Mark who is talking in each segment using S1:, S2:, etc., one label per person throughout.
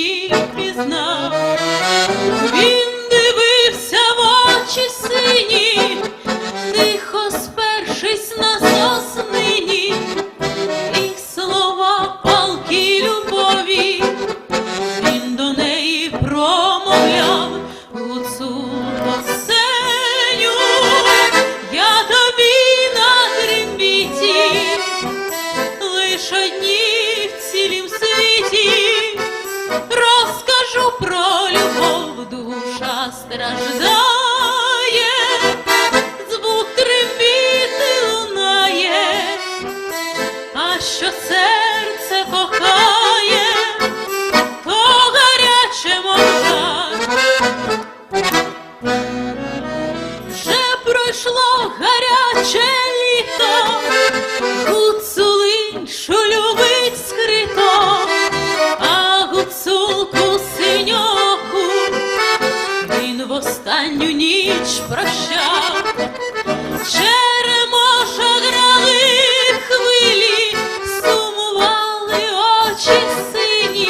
S1: їх пізнав. Він душу про любов, душа страждає, звук трембіти лунає, а що серце кохає, то гаряче мовча. Вже пройшло гаряче літо, гуцулиншу. останню ніч прощав, Черемоша грали хвилі, сумували очі сині,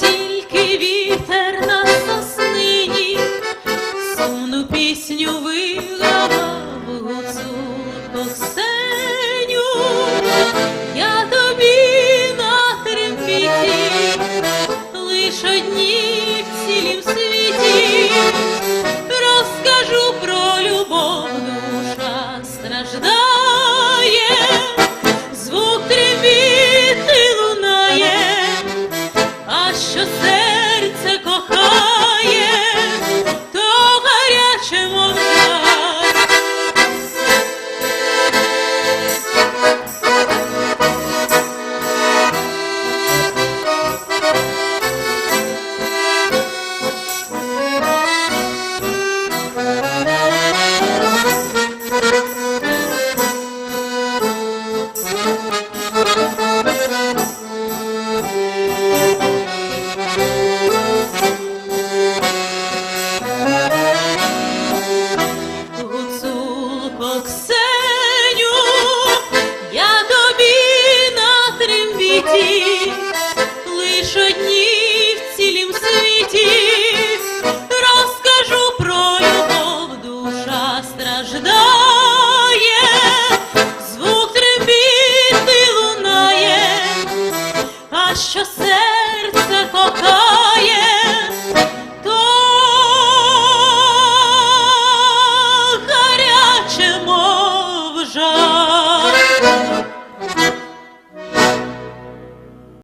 S1: тільки вітер на соснині, сумну пісню вигадав гуцулко все. Оксеню, я тобі на трембіті